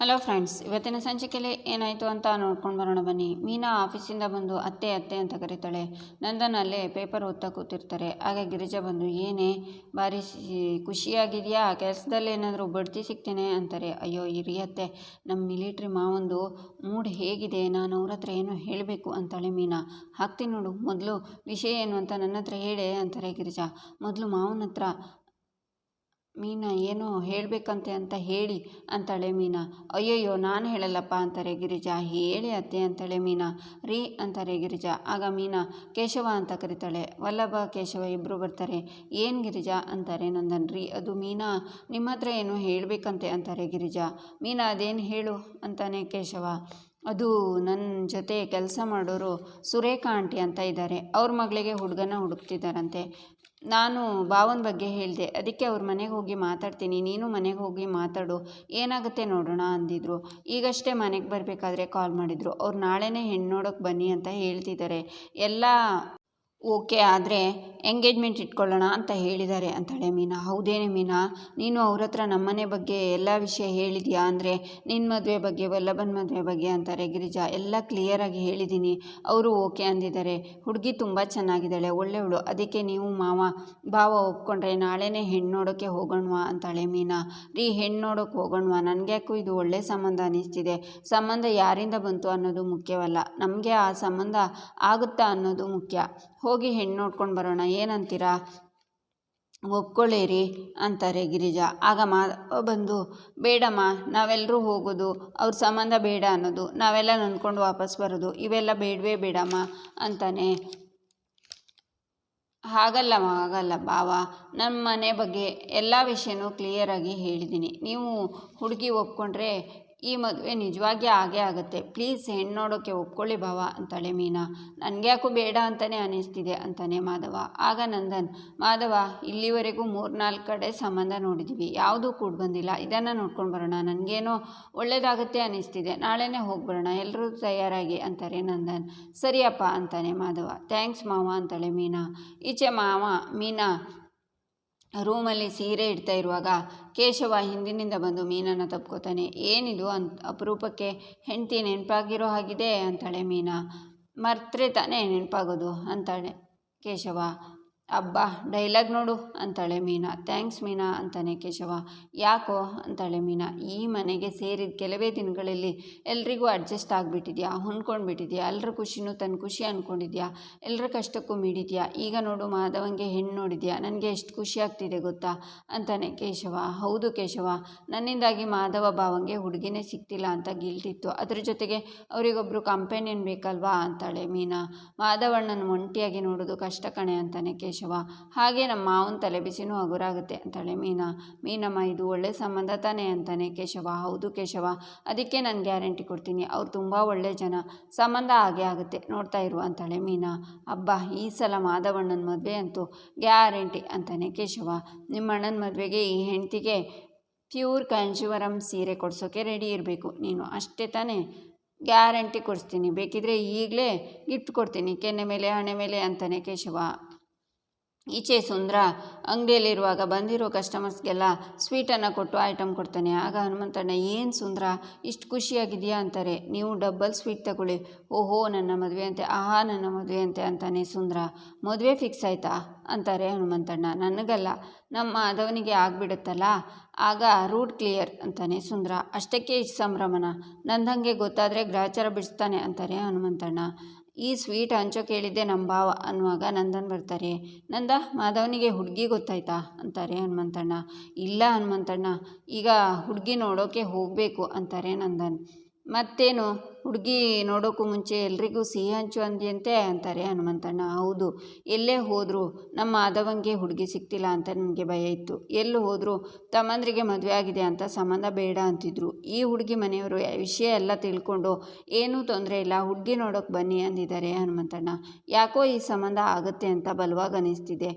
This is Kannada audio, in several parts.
ಹಲೋ ಫ್ರೆಂಡ್ಸ್ ಇವತ್ತಿನ ಸಂಚಿಕೆಯಲ್ಲಿ ಏನಾಯಿತು ಅಂತ ನೋಡ್ಕೊಂಡು ಬರೋಣ ಬನ್ನಿ. ಮೀನಾ ಆಫೀಸಿಂದ ಬಂದು ಅತ್ತೆ ಅತ್ತೆ ಅಂತ ಕರೀತಾಳೆ. ನಂದನ್ ಅಲ್ಲೇ ಪೇಪರ್ ಓದ್ತಾ ಕೂತಿರ್ತಾರೆ. ಆಗ ಗಿರಿಜಾ ಬಂದು, ಏನೇ, ಭಾರಿ ಖುಷಿಯಾಗಿದೆಯಾ? ಕೆಲಸದಲ್ಲಿ ಏನಾದರೂ ಬಡ್ತಿ ಸಿಗ್ತೇನೆ? ಅಂತಾರೆ. ಅಯ್ಯೋ ಇರಿ ಅತ್ತೆ. ನಮ್ಮ ಮಿಲಿಟ್ರಿ ಮಾವಂದು ಮೂಡ್ ಹೇಗಿದೆ? ನಾನು ಅವ್ರ ಹತ್ರ ಏನೋ ಹೇಳಬೇಕು, ಅಂತಾಳೆ ಮೀನಾ. ಹಾಕ್ತೀನಿ ನೋಡು, ಮೊದಲು ವಿಷಯ ಏನು ಅಂತ ನನ್ನ ಹತ್ರ ಹೇಳೆ, ಅಂತಾರೆ ಗಿರಿಜಾ. ಮೊದಲು ಮಾವನ ಹತ್ರ ಮೀನಾ, ಏನೋ ಹೇಳಬೇಕಂತೆ ಅಂತ ಹೇಳಿ ಅಂತಾಳೆ ಮೀನಾ. ಅಯ್ಯಯ್ಯೋ, ನಾನು ಹೇಳಲ್ಲಪ್ಪ ಅಂತಾರೆ ಗಿರಿಜಾ. ಹೇಳಿ ಅತ್ತೆ ಅಂತಾಳೆ ಮೀನಾ. ರೀ ಅಂತಾರೆ ಗಿರಿಜಾ. ಆಗ ಮೀನಾ, ಕೇಶವ ಅಂತ ಕರೀತಾಳೆ. ವಲ್ಲಭ, ಕೇಶವ ಇಬ್ಬರು ಬರ್ತಾರೆ. ಏನು ಗಿರಿಜಾ ಅಂತಾರೆ ನಂದನ್ ರೀ? ಅದು ಮೀನಾ ನಿಮ್ಮ ಹತ್ರ ಏನು ಹೇಳಬೇಕಂತೆ ಅಂತಾರೆ ಗಿರಿಜಾ. ಮೀನಾ, ಅದೇನು ಹೇಳು ಅಂತಾನೆ ಕೇಶವ. ಅದು ನನ್ನ ಜೊತೆ ಕೆಲಸ ಮಾಡೋರು ಸುರೇಖಾ ಆಂಟಿ ಅಂತ ಇದ್ದಾರೆ. ಅವ್ರ ಮಗಳಿಗೆ ಹುಡುಗನ ಹುಡುಕ್ತಿದ್ದಾರಂತೆ. ನಾನು ಭಾವನ ಬಗ್ಗೆ ಹೇಳಿದೆ, ಅದಕ್ಕೆ ಅವ್ರ ಮನೆಗೆ ಹೋಗಿ ಮಾತಾಡ್ತೀನಿ, ನೀನು ಮನೆಗೆ ಹೋಗಿ ಮಾತಾಡು, ಏನಾಗುತ್ತೆ ನೋಡೋಣ ಅಂದಿದ್ರು. ಈಗಷ್ಟೇ ಮನೆಗೆ ಬರಬೇಕಾದ್ರೆ ಕಾಲ್ ಮಾಡಿದರು. ಅವ್ರು ನಾಳೆನೇ ಹೆಣ್ಣು ನೋಡೋಕೆ ಬನ್ನಿ ಅಂತ ಹೇಳ್ತಿದ್ದಾರೆ ಎಲ್ಲ ಓಕೆ, ಆದರೆ ಎಂಗೇಜ್ಮೆಂಟ್ ಇಟ್ಕೊಳ್ಳೋಣ ಅಂತ ಹೇಳಿದ್ದಾರೆ ಅಂತಾಳೆ ಮೀನಾ. ಹೌದೇನೆ ಮೀನಾ? ನೀನು ಅವ್ರ ಹತ್ರ ನಮ್ಮನೆ ಬಗ್ಗೆ ಎಲ್ಲ ವಿಷಯ ಹೇಳಿದ್ಯಾ? ಅಂದರೆ ನಿನ್ನ ಮದುವೆ ಬಗ್ಗೆ, ವಲ್ಲಭನ ಮದುವೆ ಬಗ್ಗೆ ಅಂತಾರೆ ಗಿರಿಜಾ. ಎಲ್ಲ ಕ್ಲಿಯರಾಗಿ ಹೇಳಿದ್ದೀನಿ ಅವರು ಓಕೆ ಅಂದಿದ್ದಾರೆ. ಹುಡುಗಿ ತುಂಬ ಚೆನ್ನಾಗಿದ್ದಾಳೆ ಒಳ್ಳೆಯವಳು ಅದಕ್ಕೆ ನೀವು ಮಾವ, ಭಾವ ಒಪ್ಕೊಂಡ್ರೆ ನಾಳೆನೇ ಹೆಣ್ಣು ನೋಡೋಕ್ಕೆ ಹೋಗೋಣವಾ ಅಂತಾಳೆ ಮೀನಾ. ರೀ ಹೆಣ್ಣು ನೋಡೋಕೆ ಹೋಗೋಣವಾ? ನನಗ್ಯಾಕೂ ಇದು ಒಳ್ಳೆ ಸಂಬಂಧ ಅನ್ನಿಸ್ತಿದೆ ಸಂಬಂಧ ಯಾರಿಂದ ಬಂತು ಅನ್ನೋದು ಮುಖ್ಯವಲ್ಲ. ನಮಗೆ ಆ ಸಂಬಂಧ ಆಗುತ್ತಾ ಅನ್ನೋದು ಮುಖ್ಯ. ಹೋಗಿ ಹೆಣ್ಣು ನೋಡ್ಕೊಂಡು ಬರೋಣ, ಏನಂತೀರಾ? ಒಪ್ಕೊಳ್ಳಿರಿ ಅಂತಾರೆ ಗಿರಿಜಾ. ಆಗ ಮಾ, ಬಂದು, ಬೇಡಮ್ಮ ನಾವೆಲ್ಲರೂ ಹೋಗೋದು, ಅವ್ರ ಸಂಬಂಧ ಬೇಡ ಅನ್ನೋದು, ನಾವೆಲ್ಲ ನೊಂದ್ಕೊಂಡು ವಾಪಸ್ ಬರೋದು, ಇವೆಲ್ಲ ಬೇಡವೇ ಬೇಡಮ್ಮ ಅಂತಾನೆ. ಹಾಗಲ್ಲ ಹಾಗಲ್ಲ ಬಾವ ನಮ್ಮ ಮನೆ ಬಗ್ಗೆ ಎಲ್ಲ ವಿಷಯನೂ ಕ್ಲಿಯರಾಗಿ ಹೇಳಿದ್ದೀನಿ ನೀವು ಹುಡುಗಿ ಒಪ್ಕೊಂಡ್ರೆ ಈ ಮದುವೆ ನಿಜವಾಗಿ ಆಗೇ ಆಗುತ್ತೆ. ಪ್ಲೀಸ್ ಹೆಣ್ಣು ನೋಡೋಕ್ಕೆ ಒಪ್ಕೊಳ್ಳಿ ಭಾವ ಅಂತಾಳೆ ಮೀನಾ. ನನಗ್ಯಾಕೂ ಬೇಡ ಅಂತಲೇ ಅನ್ನಿಸ್ತಿದೆ ಅಂತಾನೆ ಮಾಧವ. ಆಗ ನಂದನ್, ಮಾಧವ, ಇಲ್ಲಿವರೆಗೂ ಮೂರ್ನಾಲ್ಕು ಕಡೆ ಸಂಬಂಧ ನೋಡಿದ್ದೀವಿ ಯಾವುದೂ ಕೂಡ ಬಂದಿಲ್ಲ. ಇದನ್ನು ನೋಡ್ಕೊಂಡು ಬರೋಣ. ನನಗೇನೋ ಒಳ್ಳೇದಾಗುತ್ತೆ ಅನ್ನಿಸ್ತಿದೆ ನಾಳೆನೇ ಹೋಗ್ಬರೋಣ ಎಲ್ಲರೂ ತಯಾರಾಗಿ ಅಂತಾರೆ ನಂದನ್. ಸರಿಯಪ್ಪ ಅಂತಾನೆ ಮಾಧವ. ಥ್ಯಾಂಕ್ಸ್ ಮಾವ ಅಂತಾಳೆ ಮೀನಾ. ಈಚೆ ಮಾವ, ಮೀನಾ ರೂಮಲ್ಲಿ ಸೀರೆ ಇಡ್ತಾ ಇರುವಾಗ ಕೇಶವ ಹಿಂದಿನಿಂದ ಬಂದು ಮೀನನ್ನು ತಪ್ಕೋತಾನೆ, ಏನಿದು ಅಂತ ಅಪರೂಪಕ್ಕೆ ಹೆಂಡತಿ ನೆನಪಾಗಿರೋ ಹಾಗಿದೆ? ಅಂತಾಳೆ ಮೀನಾ. ಮರ್ತ್ರೆ ತಾನೇ ನೆನಪಾಗೋದು, ಅಂತಾಳೆ ಕೇಶವ. ಅಬ್ಬಾ ಡೈಲಾಗ್ ನೋಡು, ಅಂತಾಳೆ ಮೀನಾ. ಥ್ಯಾಂಕ್ಸ್ ಮೀನಾ, ಅಂತಾನೆ ಕೇಶವ. ಯಾಕೋ, ಅಂತಾಳೆ ಮೀನಾ. ಈ ಮನೆಗೆ ಸೇರಿದ ಕೆಲವೇ ದಿನಗಳಲ್ಲಿ ಎಲ್ರಿಗೂ ಅಡ್ಜಸ್ಟ್ ಆಗಿಬಿಟ್ಟಿದ್ಯಾ? ಹೊಂದ್ಕೊಂಡ್ಬಿಟ್ಟಿದ್ಯಾ? ಎಲ್ಲರ ಖುಷಿನೂ ತನ್ನ ಖುಷಿ ಅಂದ್ಕೊಂಡಿದ್ಯಾ ಎಲ್ಲರ ಕಷ್ಟಕ್ಕೂ ಮೀಡಿದ್ಯಾ ಈಗ ನೋಡು, ಮಾಧವಂಗೆ ಹೆಣ್ಣು ನೋಡಿದ್ಯಾ? ನನಗೆ ಎಷ್ಟು ಖುಷಿ ಆಗ್ತಿದೆ ಗೊತ್ತಾ? ಅಂತಾನೆ ಕೇಶವ. ಹೌದು ಕೇಶವ. ನನ್ನಿಂದಾಗಿ ಮಾಧವ ಭಾವಂಗೆ ಹುಡುಗಿನೇ ಸಿಗ್ತಿಲ್ಲ ಅಂತ ಗಿಲ್ಟಿತ್ತು ಅದ್ರ ಜೊತೆಗೆ ಅವರಿಗೊಬ್ಬರು ಕಂಪೆನಿಯನ್ ಬೇಕಲ್ವಾ? ಅಂತಾಳೆ ಮೀನಾ. ಮಾಧವಣ್ಣನ ಒಂಟಿಯಾಗಿ ನೋಡೋದು ಕಷ್ಟ ಕಣೆ, ಅಂತಾನೆ ಕೇಶವ. ಹಾಗೆ ನಮ್ಮ ಮಾವನ ತಲೆ ಬಿಸಿನೂ ಹಗುರಾಗುತ್ತೆ. ಅಂತಾಳೆ ಮೀನಾ. ಮೀನಮ್ಮ, ಇದು ಒಳ್ಳೆ ಸಂಬಂಧ ತಾನೇ ಅಂತಾನೆ ಕೇಶವ. ಹೌದು ಕೇಶವ, ಅದಕ್ಕೆ ನಾನು ಗ್ಯಾರಂಟಿ ಕೊಡ್ತೀನಿ. ಅವ್ರು ತುಂಬ ಒಳ್ಳೆ ಜನ. ಸಂಬಂಧ ಹಾಗೆ ಆಗುತ್ತೆ. ನೋಡ್ತಾ ಇರು ಅಂತಾಳೆ ಮೀನಾ. ಅಬ್ಬಾ, ಈ ಸಲ ಮಾಧವಣ್ಣನ ಮದುವೆ ಅಂತೂ ಗ್ಯಾರಂಟಿ ಅಂತಾನೆ ಕೇಶವ. ನಿಮ್ಮ ಅಣ್ಣನ ಮದುವೆಗೆ ಈ ಹೆಂಡತಿಗೆ ಪ್ಯೂರ್ ಕಾಂಜೀವರಂ ಸೀರೆ ಕೊಡ್ಸೋಕ್ಕೆ ರೆಡಿ ಇರಬೇಕು. ನೀನು ಅಷ್ಟೇ ತಾನೇ ಗ್ಯಾರಂಟಿ ಕೊಡಿಸ್ತೀನಿ. ಬೇಕಿದ್ರೆ ಈಗಲೇ ಗಿಫ್ಟ್ ಕೊಡ್ತೀನಿ. ಕೆನ್ನೆ ಮೇಲೆ, ಹಣೆ ಮೇಲೆ ಅಂತಾನೆ ಕೇಶವ. ಈಚೆ ಸುಂದ್ರ ಅಂಗಡಿಯಲ್ಲಿರುವಾಗ ಬಂದಿರೋ ಕಸ್ಟಮರ್ಸ್ಗೆಲ್ಲ ಸ್ವೀಟನ್ನು ಕೊಟ್ಟು ಐಟಮ್ ಕೊಡ್ತಾನೆ. ಆಗ ಹನುಮಂತಣ್ಣ, ಏನು ಸುಂದ್ರ? ಇಷ್ಟು ಖುಷಿಯಾಗಿದೆಯಾ? ಅಂತಾರೆ. ನೀವು ಡಬ್ಬಲ್ ಸ್ವೀಟ್ ತಗೊಳ್ಳಿ. ಓಹೋ, ನನ್ನ ಮದುವೆ ಅಂತೆ. ಆಹಾ, ನನ್ನ ಮದುವೆ ಅಂತೆ ಅಂತಾನೆ ಸುಂದ್ರ. ಮದುವೆ ಫಿಕ್ಸ್ ಆಯ್ತಾ? ಅಂತಾರೆ ಹನುಮಂತಣ್ಣ. ನನಗಲ್ಲ. ನಮ್ಮ ಮಾಧವನಿಗೆ ಆಗಿಬಿಡುತ್ತಲ್ಲ. ಆಗ ರೂಟ್ ಕ್ಲಿಯರ್ ಅಂತಾನೆ ಸುಂದ್ರ. ಅಷ್ಟಕ್ಕೆ ಇಷ್ಟು ಸಂಭ್ರಮನ ನಂದಂಗೆ ಗೊತ್ತಾದರೆ ಗ್ರಾಚಾರ ಬಿಡಿಸ್ತಾನೆ ಅಂತಾರೆ ಹನುಮಂತಣ್ಣ. ಈ ಸ್ವೀಟ್ ಹಂಚೋ ಕೇಳಿದ್ದೆ ನಮ್ಮ ಭಾವ. ಅನ್ನುವಾಗ ನಂದನ್ ಬರ್ತಾರೆ, ನಂದ, ಮಾಧವನಿಗೆ ಹುಡುಗಿ ಗೊತ್ತಾಯ್ತಾ? ಅಂತಾರೆ ಹನುಮಂತಣ್ಣ. ಇಲ್ಲ ಹನುಮಂತಣ್ಣ, ಈಗ ಹುಡುಗಿ ನೋಡೋಕೆ ಹೋಗಬೇಕು, ಅಂತಾರೆ ನಂದನ್. ಮತ್ತೇನು? ಹುಡುಗಿ ನೋಡೋಕ್ಕೂ ಮುಂಚೆ ಎಲ್ರಿಗೂ ಸಿಹಿ ಹಂಚು ಅಂದಿಯಂತೆ ಅಂತಾರೆ ಹನುಮಂತಣ್ಣ. ಹೌದು, ಎಲ್ಲೇ ಹೋದರೂ ನಮ್ಮ ಮಾಧವಂಗೆ ಹುಡುಗಿ ಸಿಕ್ತಿಲ್ಲ ಅಂತ ನನಗೆ ಭಯ ಇತ್ತು. ಎಲ್ಲಿ ಹೋದರೂ ತಮ್ಮಂದ್ರಿಗೆ ಮದುವೆ ಆಗಿದೆ ಅಂತ ಸಂಬಂಧ ಬೇಡ ಅಂತಿದ್ರು. ಈ ಹುಡುಗಿ ಮನೆಯವರು ವಿಷಯ ಎಲ್ಲ ತಿಳ್ಕೊಂಡು, ಏನೂ ತೊಂದರೆ ಇಲ್ಲ, ಹುಡುಗಿ ನೋಡೋಕೆ ಬನ್ನಿ ಅಂದಿದ್ದಾರೆ ಹನುಮಂತಣ್ಣ. ಯಾಕೋ ಈ ಸಂಬಂಧ ಆಗುತ್ತೆ ಅಂತ ಬಲವಾಗಿ ಅನ್ನಿಸ್ತಿದೆ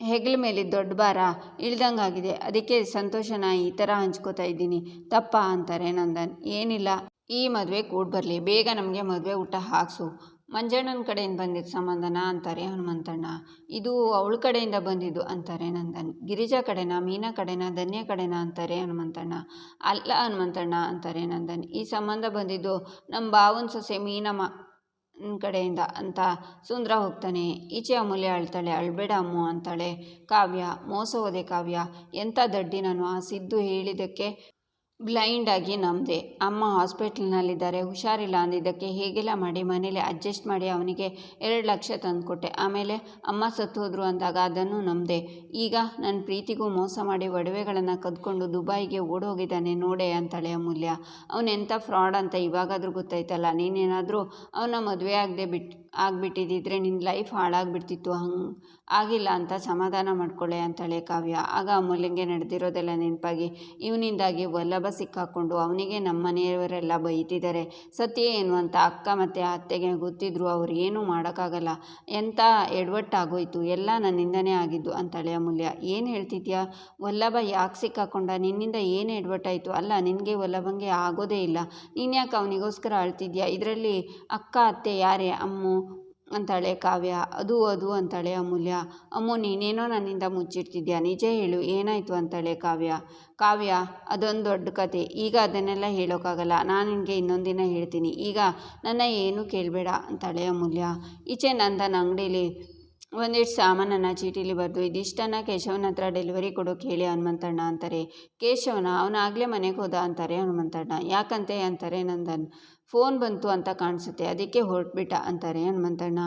ಹೆಗಲ ಮೇಲೆ ದೊಡ್ಡ ಭಾರ ಇಳ್ದಂಗಾಗಿದೆ. ಅದಕ್ಕೆ ಸಂತೋಷನ ಈ ಥರ ಹಂಚ್ಕೋತಾ ಇದ್ದೀನಿ. ತಪ್ಪ ಅಂತಾರೆ ನಂದನ್. ಏನಿಲ್ಲ. ಈ ಮದುವೆ ಕೂಡ್ ಬರಲಿ. ಬೇಗ ನಮಗೆ ಮದುವೆ ಊಟ ಹಾಕ್ಸು. ಮಂಜಣ್ಣನ ಕಡೆಯಿಂದ ಬಂದಿದ್ದು ಸಂಬಂಧನ ಅಂತಾರೆ ಹನುಮಂತಣ್ಣ. ಇದು ಅವಳ ಕಡೆಯಿಂದ ಬಂದಿದ್ದು ಅಂತಾರೆ ನಂದನ್. ಗಿರಿಜಾ ಕಡೆನಾ, ಮೀನಾ ಕಡೆನಾ, ಧನ್ಯ ಕಡೆನಾ ಅಂತಾರೆ ಹನುಮಂತಣ್ಣ. ಅಲ್ಲ ಹನುಮಂತಣ್ಣ ಅಂತಾರೆ ನಂದನ್. ಈ ಸಂಬಂಧ ಬಂದಿದ್ದು ನಮ್ಮ ಬಾವನ ಸೊಸೆ ಮೀನಮ್ಮ. ಕಡೆಯಿಂದ ಅಂತ ಸುಂದರ ಹೋಗ್ತಾನೆ. ಈಚೆ ಅಮೂಲ್ಯ ಅಳ್ತಾಳೆ, ಅಳ್ಬೇಡ ಅಮ್ಮು ಅಂತಾಳೆ. ಕಾವ್ಯ, ಮೋಸ ಹೋದೆ ಕಾವ್ಯ ಎಂಥ ದಡ್ಡಿ ನಾನು ಆ ಸಿದ್ದು ಹೇಳಿದ್ದಕ್ಕೆ ಬ್ಲೈಂಡ್ ಆಗಿ ನಂಬಿದೆ. ಅಮ್ಮ ಹಾಸ್ಪಿಟ್ಲ್ನಲ್ಲಿದ್ದಾರೆ, ಹುಷಾರಿಲ್ಲ ಅಂದಿದ್ದಕ್ಕೆ ಹೇಗೆಲ್ಲ ಮಾಡಿ ಮನೇಲಿ ಅಡ್ಜಸ್ಟ್ ಮಾಡಿ ಅವನಿಗೆ ಎರಡು ಲಕ್ಷ ತಂದುಕೊಟ್ಟೆ. ಆಮೇಲೆ ಅಮ್ಮ ಸತ್ತು ಹೋದ್ರು ಅಂದಾಗ ಅದನ್ನು ನಂಬಿದೆ. ಈಗ ನನ್ನ ಪ್ರೀತಿಗೂ ಮೋಸ ಮಾಡಿ ಒಡವೆಗಳನ್ನು ಕದ್ಕೊಂಡು ದುಬಾಯಿಗೆ ಓಡೋಗಿದ್ದಾನೆ ನೋಡೆ ಅಂತಾಳೆ ಅಮೂಲ್ಯ. ಅವನೆಂಥ ಫ್ರಾಡ್ ಅಂತ ಇವಾಗಾದರೂ ಗೊತ್ತಾಯ್ತಲ್ಲ, ನೀನೇನಾದರೂ ಅವನ ಮದುವೆ ಆಗದೆ ಬಿಟ್ಟು ಆಗಿಬಿಟ್ಟಿದ್ದಿದ್ರೆ ನಿನ್ನ ಲೈಫ್ ಹಾಳಾಗ್ಬಿಡ್ತಿತ್ತು, ಹಂಗೆ ಆಗಿಲ್ಲ ಅಂತ ಸಮಾಧಾನ ಮಾಡ್ಕೊಳ್ಳೆ ಅಂತಾಳೆ ಕಾವ್ಯ. ಆಗ ಅಮೂಲ್ಯಂಗೆ ನಡೆದಿರೋದೆಲ್ಲ ನೆನಪಾಗಿ ಇವನಿಂದಾಗಿ ವಲ್ಲಭ ಸಿಕ್ಕಾಕೊಂಡು ಅವನಿಗೆ ನಮ್ಮ ಮನೆಯವರೆಲ್ಲ ಬೈತಿದ್ದಾರೆ. ಸತ್ಯ ಏನು ಅಂತ ಅಕ್ಕ ಮತ್ತು ಅತ್ತೆಗೆ ಗೊತ್ತಿದ್ರು, ಅವ್ರು ಏನೂ ಮಾಡೋಕ್ಕಾಗಲ್ಲ. ಎಂಥ ಎಡವಟ್ಟಾಗೋಯ್ತು, ಎಲ್ಲ ನನ್ನಿಂದನೇ ಆಗಿದ್ದು ಅಂತಾಳೆ ಅಮೂಲ್ಯ. ಏನು ಹೇಳ್ತಿದ್ಯಾ? ವಲ್ಲಭ ಯಾಕೆ ಸಿಕ್ಕಾಕೊಂಡ? ನಿನ್ನಿಂದ ಏನು ಎಡವಟ್ಟಾಯಿತು? ಅಲ್ಲ, ನಿನಗೆ ವಲ್ಲಭಂಗೆ ಆಗೋದೇ ಇಲ್ಲ. ನೀನು ಯಾಕೆ ಅವನಿಗೋಸ್ಕರ ಅಳ್ತಿದ್ಯಾ? ಇದರಲ್ಲಿ ಅಕ್ಕ, ಅತ್ತೆ ಯಾರೇ? ಅಮ್ಮು ಅಂತಾಳೆ, ಕಾವ್ಯ. ಅದು ಅದು ಅಂತಾಳೆ ಅಮೂಲ್ಯ. ಅಮ್ಮು, ನೀನೇನೋ ನನ್ನಿಂದ ಮುಚ್ಚಿಡ್ತಿದ್ಯಾ? ನಿಜ ಹೇಳು, ಏನಾಯಿತು ಅಂತಾಳೆ ಕಾವ್ಯ. ಕಾವ್ಯ, ಅದೊಂದು ದೊಡ್ಡ ಕತೆ. ಈಗ ಅದನ್ನೆಲ್ಲ ಹೇಳೋಕ್ಕಾಗಲ್ಲ ನಾನು ನಿನಗೆ ಇನ್ನೊಂದು ದಿನ ಹೇಳ್ತೀನಿ. ಈಗ ನನ್ನ ಏನು ಕೇಳಬೇಡ, ಅಂತಾಳೆ ಅಮೂಲ್ಯ. ಈಚೆ ನಂದನ ಅಂಗಡೀಲಿ ಒಂದಿಷ್ಟು ಸಾಮಾನನ್ನು ಚೀಟಿಲಿ ಬರೆದು, ಇದಿಷ್ಟನ್ನು ಕೇಶವನ ಹತ್ರ ಡೆಲಿವರಿ ಕೊಡೋಕೆ ಹೇಳಿ ಹನುಮಂತಣ್ಣ ಅಂತಾರೆ. ಕೇಶವನ ಅವನಾಗಲೇ ಮನೆಗೆ ಹೋದ ಅಂತಾರೆ ಹನುಮಂತಣ್ಣ. ಯಾಕಂತೆ ಅಂತಾರೆ, ನಂದನ್ ಫೋನ್ ಬಂತು ಅಂತ ಕಾಣಿಸುತ್ತೆ, ಅದಕ್ಕೆ ಹೊರಟ್ಬಿಟ್ಟ ಅಂತಾರೆ ಹನುಮಂತಣ್ಣ.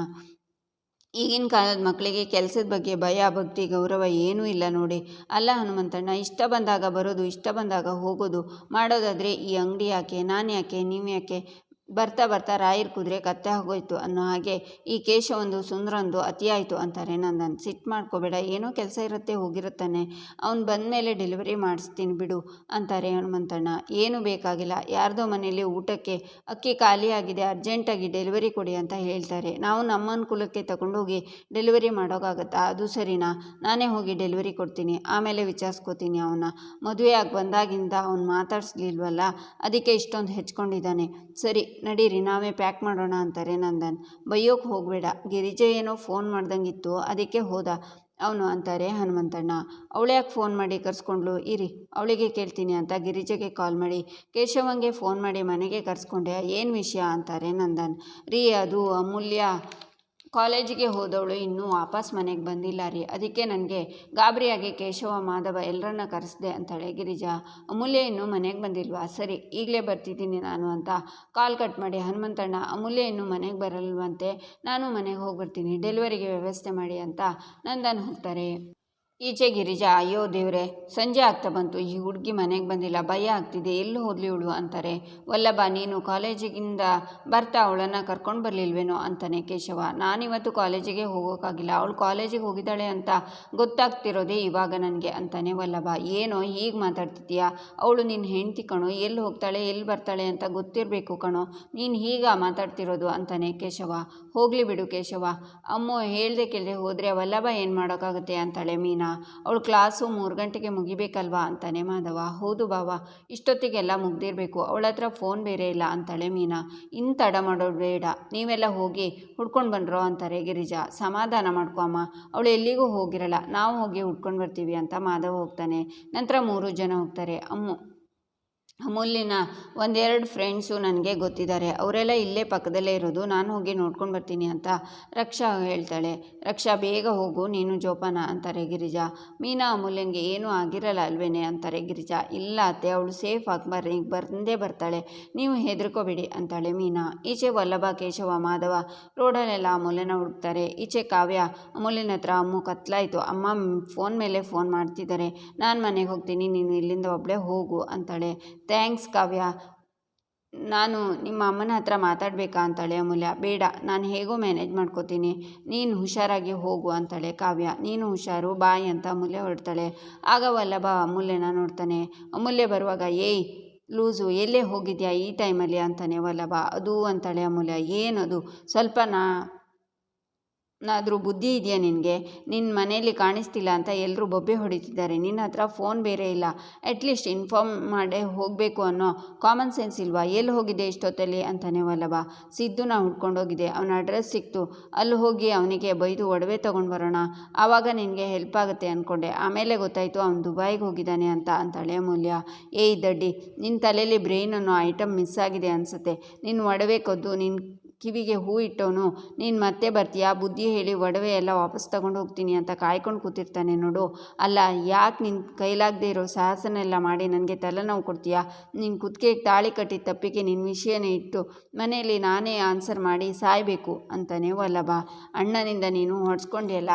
ಈಗಿನ ಕಾಲದ ಮಕ್ಕಳಿಗೆ ಕೆಲಸದ ಬಗ್ಗೆ ಭಯ, ಭಕ್ತಿ, ಗೌರವ ಏನೂ ಇಲ್ಲ ನೋಡಿ. ಅಲ್ಲ ಹನುಮಂತಣ್ಣ, ಇಷ್ಟ ಬಂದಾಗ ಬರೋದು, ಇಷ್ಟ ಬಂದಾಗ ಹೋಗೋದು. ಮಾಡೋದಾದರೆ ಈ ಅಂಗಡಿ ಯಾಕೆ, ನಾನು ಯಾಕೆ, ನೀವು ಯಾಕೆ? ಬರ್ತಾ ಬರ್ತಾ ರಾಯರ್ ಕುದುರೆ ಕತ್ತೆ ಆಗೋಯ್ತು ಅನ್ನೋ ಹಾಗೆ ಈ ಕೇಶವೊಂದು ಸುಂದರಂದು ಅತಿಯಾಯಿತು ಅಂತಾರೆ. ನಂದನ್, ಸಿಟ್ಟು ಮಾಡ್ಕೋಬೇಡ, ಏನೋ ಕೆಲಸ ಇರುತ್ತೆ, ಹೋಗಿರುತ್ತಾನೆ. ಅವ್ನು ಬಂದ ಮೇಲೆ ಡೆಲಿವರಿ ಮಾಡಿಸ್ತೀನಿ ಬಿಡು ಅಂತಾರೆ ಹನುಮಂತಣ್ಣ. ಏನೂ ಬೇಕಾಗಿಲ್ಲ, ಯಾರ್ದೋ ಮನೆಯಲ್ಲಿ ಊಟಕ್ಕೆ, ಅಕ್ಕಿ ಖಾಲಿಯಾಗಿದೆ, ಅರ್ಜೆಂಟಾಗಿ ಡೆಲಿವರಿ ಕೊಡಿ ಅಂತ ಹೇಳ್ತಾರೆ. ನಾವು ನಮ್ಮ ಅನುಕೂಲಕ್ಕೆ ತಗೊಂಡೋಗಿ ಡೆಲಿವರಿ ಮಾಡೋಕ್ಕಾಗತ್ತಾ ಅದು ಸರಿನಾ? ನಾನೇ ಹೋಗಿ ಡೆಲಿವರಿ ಕೊಡ್ತೀನಿ, ಆಮೇಲೆ ವಿಚಾರಿಸ್ಕೋತೀನಿ ಅವನ್ನ ಮದುವೆಯಾಗಿ ಬಂದಾಗಿಂದ ಅವ್ನು ಮಾತಾಡಿಸ್ಲಿಲ್ವಲ್ಲ, ಅದಕ್ಕೆ ಇಷ್ಟೊಂದು ಹೆಚ್ಕೊಂಡಿದ್ದಾನೆ. ಸರಿ ನಡೀರಿ, ನಾವೇ ಪ್ಯಾಕ್ ಮಾಡೋಣ ಅಂತಾರೆ ನಂದನ್. ಬೈಯೋಕೆ ಹೋಗಬೇಡ. ಗಿರಿಜೆ ಏನೋ ಫೋನ್ ಮಾಡ್ದಂಗಿತ್ತು, ಅದಕ್ಕೆ ಹೋದ. ಅವನು ಅಂತಾರೆ, ಹನುಮಂತಣ್ಣ, ಅವಳು ಯಾಕೆ ಫೋನ್ ಮಾಡಿ ಕರ್ಸ್ಕೊಂಡ್ಲು ಇರಿ, ಅವಳಿಗೆ ಕೇಳ್ತೀನಿ ಅಂತ ಗಿರಿಜೆಗೆ ಕಾಲ್ ಮಾಡಿ, ಕೇಶವಂಗೆ ಫೋನ್ ಮಾಡಿ ಮನೆಗೆ ಕರ್ಸ್ಕೊಂಡೆ, ಏನು ವಿಷಯ? ಅಂತಾರೆ ನಂದನ್. ರೀ, ಅದು ಅಮೂಲ್ಯ ಕಾಲೇಜಿಗೆ ಹೋದವಳು ಇನ್ನೂ ವಾಪಸ್ ಮನೆಗೆ ಬಂದಿಲ್ಲ ರೀ. ಅದಕ್ಕೆ ನನಗೆ, ಗಾಬರಿಯಾಗಿ ಕೇಶವ, ಮಾಧವ ಎಲ್ಲರನ್ನ ಕರೆಸ್ದೆ ಅಂತಾಳೆ ಗಿರಿಜಾ, ಅಮೂಲ್ಯ ಇನ್ನೂ ಮನೆಗೆ ಬಂದಿಲ್ವಾ? ಸರಿ, ಈಗಲೇ ಬರ್ತಿದ್ದೀನಿ ನಾನು ಅಂತ ಕಾಲ್ ಕಟ್ ಮಾಡಿ, ಹನುಮಂತಣ್ಣ, ಅಮೂಲ್ಯ ಇನ್ನೂ ಮನೆಗೆ ಬರಲ್ವಂತೆ, ನಾನು ಮನೆಗೆ ಹೋಗಿ ಬರ್ತೀನಿ ಡೆಲಿವರಿಗೆ ವ್ಯವಸ್ಥೆ ಮಾಡಿ ಅಂತ ನಂದನ್ ಹೋಗ್ತಾರೆ. ಈಚೆ ಗಿರಿಜಾ, ಅಯ್ಯೋ ದೇವ್ರೆ, ಸಂಜೆ ಆಗ್ತಾ ಬಂತು. ಈ ಹುಡುಗಿ ಮನೆಗೆ ಬಂದಿಲ್ಲ, ಭಯ ಆಗ್ತಿದೆ. ಎಲ್ಲಿ ಹೋದ್ಲಿ ಇವಳು ಅಂತಾರೆ. ವಲ್ಲಭ, ನೀನು ಕಾಲೇಜಿಗಿಂದ ಬರ್ತಾ ಅವಳನ್ನು ಕರ್ಕೊಂಡು ಬರಲಿಲ್ವೇನೋ ಅಂತಾನೆ ಕೇಶವ. ನಾನಿವತ್ತು ಕಾಲೇಜಿಗೆ ಹೋಗೋಕ್ಕಾಗಿಲ್ಲ ಅವಳು ಕಾಲೇಜಿಗೆ ಹೋಗಿದ್ದಾಳೆ ಅಂತ ಗೊತ್ತಾಗ್ತಿರೋದೇ ಇವಾಗ ನನಗೆ ಅಂತಾನೆ ವಲ್ಲಭ. ಏನೋ ಹೀಗೆ ಮಾತಾಡ್ತಿದ್ದೀಯಾ? ಅವಳು ನಿನ್ನ ಹೆಂಡ್ತಿ ಕಣೋ, ಎಲ್ಲಿ ಹೋಗ್ತಾಳೆ, ಎಲ್ಲಿ ಬರ್ತಾಳೆ ಅಂತ ಗೊತ್ತಿರಬೇಕು ಕಣೋ. ನೀನು ಹೀಗ ಮಾತಾಡ್ತಿರೋದು ಅಂತಾನೆ ಕೇಶವ. ಹೋಗಲಿ ಬಿಡು ಕೇಶವ. ಅಮ್ಮ, ಹೇಳ್ದೆ ಕೇಳದೆ ಹೋದರೆ ವಲ್ಲಭ ಏನು ಮಾಡೋಕ್ಕಾಗುತ್ತೆ ಅಂತಾಳೆ ಮೀನಾ. ಅವಳು ಕ್ಲಾಸು ಮೂರು ಗಂಟೆಗೆ ಮುಗಿಬೇಕಲ್ವಾ ಅಂತಾನೆ ಮಾಧವ. ಹೌದು ಬಾವ, ಇಷ್ಟೊತ್ತಿಗೆಲ್ಲ ಮುಗ್ದಿರಬೇಕು. ಅವಳ ಹತ್ರ ಫೋನ್ ಬೇರೆ ಇಲ್ಲ ಅಂತಾಳೆ ಮೀನಾ. ಇನ್ನು ತಡ ಮಾಡೋದು ಬೇಡ. ನೀವೆಲ್ಲ ಹೋಗಿ ಹುಡ್ಕೊಂಡು ಬಂದ್ರೋ ಅಂತಾರೆ ಗಿರಿಜಾ. ಸಮಾಧಾನ ಮಾಡ್ಕೊ ಅಮ್ಮ. ಅವಳು ಎಲ್ಲಿಗೂ ಹೋಗಿರಲ್ಲ. ನಾವು ಹೋಗಿ ಹುಡ್ಕೊಂಡು ಬರ್ತೀವಿ ಅಂತ ಮಾಧವ ಹೋಗ್ತಾನೆ. ನಂತರ ಮೂರು ಜನ ಹೋಗ್ತಾರೆ. ಅಮ್ಮು ಅಮೂಲ್ಯನ ಒಂದೆರಡು ಫ್ರೆಂಡ್ಸು ನನಗೆ ಗೊತ್ತಿದ್ದಾರೆ. ಅವರೆಲ್ಲ ಇಲ್ಲೇ ಪಕ್ಕದಲ್ಲೇ ಇರೋದು. ನಾನು ಹೋಗಿ ನೋಡ್ಕೊಂಡು ಬರ್ತೀನಿ ಅಂತ ರಕ್ಷಾ ಹೇಳ್ತಾಳೆ. ರಕ್ಷಾ, ಬೇಗ ಹೋಗು. ನೀನು ಜೋಪಾನ ಅಂತಾರೆ ಗಿರಿಜಾ. ಮೀನಾ ಅಮೂಲ್ಯಂಗೆ ಏನೂ ಆಗಿರಲ್ಲ ಅಲ್ವೇನೆ ಅಂತಾರೆ ಗಿರಿಜಾ. ಇಲ್ಲ ಅತ್ತೆ, ಅವಳು ಸೇಫ್ ಆಗಿ ಬರ್ರಿ. ಬಂದೇ ಬರ್ತಾಳೆ. ನೀವು ಹೆದರ್ಕೋಬೇಡಿ ಅಂತಾಳೆ ಮೀನಾ. ಈಚೆ ವಲ್ಲಭ, ಕೇಶವ, ಮಾಧವ ರೋಡಲ್ಲೆಲ್ಲ ಅಮೂಲ್ಯನ ಹುಡುಕ್ತಾರೆ. ಈಚೆ ಕಾವ್ಯ ಅಮೂಲ್ಯನ ಹತ್ರ ಅಮ್ಮ ಕತ್ಲಾಯಿತು. ಅಮ್ಮ ಫೋನ್ ಮೇಲೆ ಫೋನ್ ಮಾಡ್ತಿದ್ದಾರೆ. ನಾನು ಮನೆಗೆ ಹೋಗ್ತೀನಿ. ನೀನು ಇಲ್ಲಿಂದ ಒಬ್ಬಳೇ ಹೋಗು ಅಂತಾಳೆ. ಥ್ಯಾಂಕ್ಸ್ ಕಾವ್ಯ. ನಾನು ನಿಮ್ಮ ಅಮ್ಮನ ಹತ್ರ ಮಾತಾಡಬೇಕಾ ಅಂತಾಳೆ ಅಮೂಲ್ಯ. ಬೇಡ, ನಾನು ಹೇಗೋ ಮ್ಯಾನೇಜ್ ಮಾಡ್ಕೋತೀನಿ. ನೀನು ಹುಷಾರಾಗಿ ಹೋಗು ಅಂತಾಳೆ ಕಾವ್ಯ. ನೀನು ಹುಷಾರು, ಬಾಯ್ ಅಂತ ಅಮೂಲ್ಯ ಹೊರಡ್ತಾಳೆ. ಆಗ ವಲ್ಲಭ ಅಮೂಲ್ಯನ ನೋಡ್ತಾನೆ. ಅಮೂಲ್ಯ ಬರುವಾಗ, ಏಯ್, ಲೂಸು, ಎಲ್ಲೇ ಹೋಗಿದ್ಯಾ ಈ ಟೈಮಲ್ಲಿ ಅಂತಾನೆ ವಲ್ಲಭ. ಅದು, ಅಂತಾಳೆ ಅಮೂಲ್ಯ. ಏನದು ಸ್ವಲ್ಪ ನಾ ಆದರೂ ಬುದ್ಧಿ ಇದೆಯಾ ನಿನಗೆ? ನಿನ್ನ ಮನೆಯಲ್ಲಿ ಕಾಣಿಸ್ತಿಲ್ಲ ಅಂತ ಎಲ್ಲರೂ ಬೊಬ್ಬೆ ಹೊಡಿತಿದ್ದಾರೆ. ನಿನ್ನ ಹತ್ರ ಫೋನ್ ಬೇರೆ ಇಲ್ಲ. ಅಟ್ಲೀಸ್ಟ್ ಇನ್ಫಾರ್ಮ್ ಮಾಡೇ ಹೋಗಬೇಕು ಅನ್ನೋ ಕಾಮನ್ ಸೆನ್ಸ್ ಇಲ್ವಾ? ಎಲ್ಲಿ ಹೋಗಿದೆ ಇಷ್ಟೊತ್ತಲ್ಲಿ? ಅಂತಾನೆ ವಲ್ಲಭ. ಸಿದ್ದುನ ಹುಡ್ಕೊಂಡೋಗಿದೆ. ಅವನ ಅಡ್ರೆಸ್ ಸಿಕ್ತು. ಅಲ್ಲಿ ಹೋಗಿ ಅವನಿಗೆ ಬೈದು ಒಡವೆ ತೊಗೊಂಡು ಬರೋಣ. ಆವಾಗ ನಿನಗೆ ಹೆಲ್ಪ್ ಆಗುತ್ತೆ ಅಂದ್ಕೊಂಡೆ ಆಮೇಲೆ ಗೊತ್ತಾಯಿತು ಅವನು ದುಬಾಯಿಗೆ ಹೋಗಿದ್ದಾನೆ ಅಂತ ಅಂತಾಳೆ ಅಮೂಲ್ಯ. ಏಯ್ ದಡ್ಡಿ ನಿನ್ನ ತಲೆಯಲ್ಲಿ ಬ್ರೈನ್ ಅನ್ನೋ ಐಟಮ್ ಮಿಸ್ ಆಗಿದೆ ಅನಿಸುತ್ತೆ. ನಿನ್ನ ಒಡವೆ ಕದ್ದು ನಿನ್ನ ಕಿವಿಗೆ ಹೂ ಇಟ್ಟವನು. ನೀನು ಮತ್ತೆ ಬರ್ತೀಯಾ? ಬುದ್ಧಿ ಹೇಳಿ ಒಡವೆ ಎಲ್ಲ ವಾಪಸ್ ತಗೊಂಡು ಹೋಗ್ತೀನಿ ಅಂತ ಕಾಯ್ಕೊಂಡು ಕೂತಿರ್ತಾನೆ ನೋಡು. ಅಲ್ಲ, ಯಾಕೆ ನಿನ್ನ ಕೈಲಾಗದೆ ಇರೋ ಸಾಹಸನೆಲ್ಲ ಮಾಡಿ ನನಗೆ ತಲೆನೋವು ಕೊಡ್ತೀಯಾ? ನಿನ್ನ ಕುತ್ತಿಗೆಗೆ ತಾಳಿ ಕಟ್ಟಿದ ತಪ್ಪಿಗೆ ನಿನ್ನ ವಿಷಯನೇ ಇಟ್ಟು ಮನೆಯಲ್ಲಿ ನಾನೇ ಆನ್ಸರ್ ಮಾಡಿ ಸಾಯಬೇಕು ಅಂತಾನೆ ವಲ್ಲಭ ಅಣ್ಣನಿಂದ ನೀನು ಹೊಡ್ಸ್ಕೊಂಡಿಯಲ್ಲ?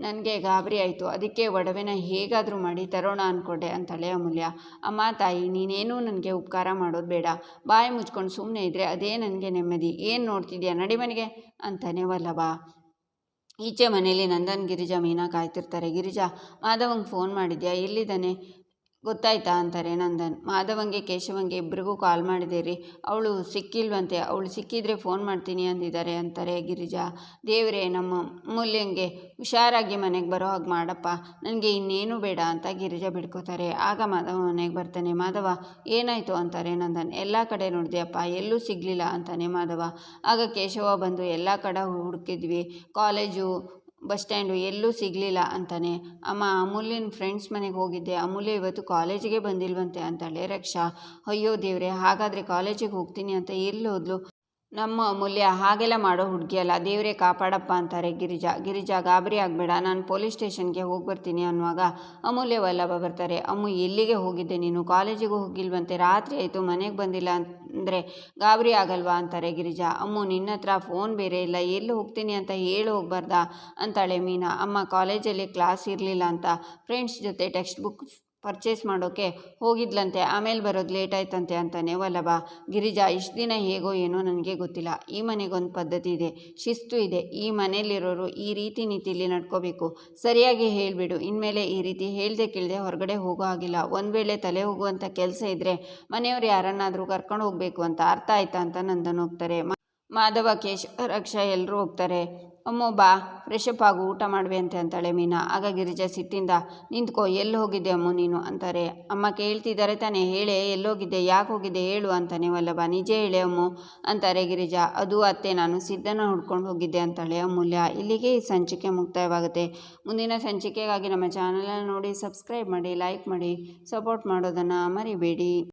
ನನಗೆ ಗಾಬರಿ ಆಯಿತು. ಅದಕ್ಕೆ ಒಡವೆನ ಹೇಗಾದರೂ ಮಾಡಿ ತರೋಣ ಅಂದ್ಕೊಂಡೆ ಅಂತಾಳೆ ಅಮೂಲ್ಯ. ಅಮ್ಮ, ತಾಯಿ, ನೀನೇನು ನನಗೆ ಉಪಕಾರ ಮಾಡೋದು ಬೇಡ. ಬಾಯಿ ಮುಚ್ಕೊಂಡು ಸುಮ್ಮನೆ ಇದ್ದರೆ ಅದೇ ನನಗೆ ನೆಮ್ಮದಿ. ಏನು ನೋಡ್ತಿದ್ಯಾ ನಡಿ ಮನೆಗೆ? ಅಂತಾನೆ ವಲ್ಲಭ. ಈಚೆ ಮನೆಯಲ್ಲಿ ನಂದನ್ ಗಿರಿಜಾ ಮೀನಾ ಕಾಯ್ತಿರ್ತಾರೆ. ಗಿರಿಜಾ, ಮಾಧವಂಗೆ ಫೋನ್ ಮಾಡಿದ್ಯಾ? ಎಲ್ಲಿದ್ದಾನೆ? ಗೊತ್ತಾಯ್ತಾ ಅಂತಾರೆ ನಂದನ್. ಮಾಧವಂಗೆ, ಕೇಶವಂಗೆ ಇಬ್ಬರಿಗೂ ಕಾಲ್ ಮಾಡಿದೆ ರೀ ಅವಳು ಸಿಕ್ಕಿಲ್ವಂತೆ. ಅವಳು ಸಿಕ್ಕಿದ್ರೆ ಫೋನ್ ಮಾಡ್ತೀನಿ ಅಂದಿದ್ದಾರೆ ಅಂತಾರೆ ಗಿರಿಜಾ. ದೇವರೇ, ನಮ್ಮ ಮೂಲ್ಯಂಗೆ ಹುಷಾರಾಗಿ ಮನೆಗೆ ಬರೋ ಹಾಗೆ ಮಾಡಪ್ಪ. ನನಗೆ ಇನ್ನೇನು ಬೇಡ ಅಂತ ಗಿರಿಜಾ ಬಿಡ್ಕೋತಾರೆ. ಆಗ ಮಾಧವ ಮನೆಗೆ ಬರ್ತಾನೆ. ಮಾಧವ, ಏನಾಯಿತು ಅಂತಾರೆ ನಂದನ್. ಎಲ್ಲ ಕಡೆ ನೋಡಿದೆಯಪ್ಪ. ಎಲ್ಲೂ ಸಿಗಲಿಲ್ಲ ಅಂತಾನೆ ಮಾಧವ. ಆಗ ಕೇಶವ ಬಂದು ಎಲ್ಲ ಕಡೆ ಹುಡುಕಿದ್ವಿ ಕಾಲೇಜು ಬಸ್ ಸ್ಟ್ಯಾಂಡು ಎಲ್ಲೂ ಸಿಗಲಿಲ್ಲ ಅಂತಾನೆ. ಅಮ್ಮ, ಅಮೂಲ್ಯನ ಫ್ರೆಂಡ್ಸ್ ಮನೆಗೆ ಹೋಗಿದ್ದೆ. ಅಮೂಲ್ಯ ಇವತ್ತು ಕಾಲೇಜಿಗೆ ಬಂದಿಲ್ವಂತೆ ಅಂತಾಳೆ ರಕ್ಷಾ. ಅಯ್ಯೋ ದೇವ್ರೆ, ಹಾಗಾದರೆ ಕಾಲೇಜಿಗೆ ಹೋಗ್ತೀನಿ ಅಂತ ಎಲ್ಲಿ ಹೋದ್ಲು? ನಮ್ಮ ಅಮೂಲ್ಯ, ಹಾಗೆಲ್ಲ ಮಾಡೋ ಹುಡುಗಿಯಲ್ಲ ದೇವರೇ ಕಾಪಾಡಪ್ಪ ಅಂತಾರೆ ಗಿರಿಜಾ. ಗಿರಿಜಾ, ಗಾಬರಿ ಆಗಬೇಡ. ನಾನು ಪೊಲೀಸ್ ಸ್ಟೇಷನ್ಗೆ ಹೋಗಿ ಬರ್ತೀನಿ ಅನ್ನುವಾಗ ಅಮೂಲ್ಯ ಬರ್ತಾರೆ. ಅಮ್ಮು, ಎಲ್ಲಿಗೆ ಹೋಗಿದ್ದೆ ನೀನು? ಕಾಲೇಜಿಗೂ ಹೋಗಿಲ್ವಂತೆ? ರಾತ್ರಿ ಆಯಿತು, ಮನೆಗೆ ಬಂದಿಲ್ಲ ಅಂದರೆ ಗಾಬರಿ ಆಗಲ್ವಾ ಅಂತಾರೆ ಗಿರಿಜಾ. ಅಮ್ಮು, ನಿನ್ನ ಹತ್ರ ಫೋನ್ ಬೇರೆ ಇಲ್ಲ, ಎಲ್ಲಿ ಹೋಗ್ತೀನಿ ಅಂತ ಹೇಳಿ ಹೋಗ್ಬಾರ್ದಾ? ಅಂತಾಳೆ ಮೀನಾ. ಅಮ್ಮ ಕಾಲೇಜಲ್ಲಿ ಕ್ಲಾಸ್ ಇರಲಿಲ್ಲ ಅಂತ ಫ್ರೆಂಡ್ಸ್ ಜೊತೆ ಟೆಕ್ಸ್ಟ್ ಬುಕ್ ಪರ್ಚೇಸ್ ಮಾಡೋಕ್ಕೆ ಹೋಗಿದ್ಲಂತೆ, ಆಮೇಲೆ ಬರೋದು ಲೇಟ್ ಆಯ್ತಂತೆ ಅಂತಾನೆ. ವಲ್ಲಭ, ಗಿರಿಜಾ, ಇಷ್ಟು ದಿನ ಹೇಗೋ ಏನೋ ನನಗೆ ಗೊತ್ತಿಲ್ಲ. ಈ ಮನೆಗೊಂದು ಪದ್ಧತಿ ಇದೆ, ಶಿಸ್ತು ಇದೆ. ಈ ಮನೆಯಲ್ಲಿರೋರು ಈ ರೀತಿ ನೀತಿಲಿ ನಡ್ಕೋಬೇಕು. ಸರಿಯಾಗಿ ಹೇಳಿಬಿಡು. ಇನ್ಮೇಲೆ ಈ ರೀತಿ ಹೇಳ್ದೆ ಕೇಳದೆ ಹೊರಗಡೆ ಹೋಗೋ ಹಾಗಿಲ್ಲ. ಒಂದು ವೇಳೆ ತಲೆ ಹೋಗುವಂಥ ಕೆಲಸ ಇದ್ದರೆ ಮನೆಯವ್ರು ಯಾರನ್ನಾದರೂ ಕರ್ಕೊಂಡು ಹೋಗಬೇಕು ಅಂತ ಅರ್ಥ ಆಯ್ತಾ ಅಂತ ನಂದನ್ ಹೋಗ್ತಾರೆ. ಮಾಧವ, ಕೇಶ, ರಕ್ಷಾ ಎಲ್ಲರೂ ಹೋಗ್ತಾರೆ. ಅಮ್ಮ ಬಾ ಫ್ರೆಶಪ್ ಆಗು, ಊಟ ಮಾಡುವೆ ಅಂತೆ ಅಂತಾಳೆ ಮೀನಾ. ಆಗ ಗಿರಿಜಾ ಸಿಟ್ಟಿಂದ, ನಿಂತ್ಕೋ, ಎಲ್ಲಿ ಹೋಗಿದ್ದೆ ಅಮ್ಮ ನೀನು ಅಂತಾರೆ. ಅಮ್ಮ ಕೇಳ್ತಿದ್ದಾರೆ ತಾನೇ, ಹೇಳೆ ಎಲ್ಲೋಗಿದ್ದೆ ಯಾಕೆ ಹೋಗಿದ್ದೆ, ಹೇಳು ಅಂತಾನೆ ವಲ್ಲಭ. ನಿಜ ಹೇಳೆ ಅಮ್ಮ, ಅಂತಾರೆ ಗಿರಿಜಾ ಅದು ಅತ್ತೆ, ನಾನು ಸಿದ್ಧನ ಹುಡ್ಕೊಂಡು ಹೋಗಿದ್ದೆ ಅಂತಾಳೆ ಅಮೂಲ್ಯ. ಇಲ್ಲಿಗೆ ಈ ಸಂಚಿಕೆ ಮುಕ್ತಾಯವಾಗುತ್ತೆ. ಮುಂದಿನ ಸಂಚಿಕೆಗಾಗಿ ನಮ್ಮ ಚಾನಲನ್ನು ನೋಡಿ ಸಬ್ಸ್ಕ್ರೈಬ್ ಮಾಡಿ ಲೈಕ್ ಮಾಡಿ ಸಪೋರ್ಟ್ ಮಾಡೋದನ್ನು ಮರಿಬೇಡಿ.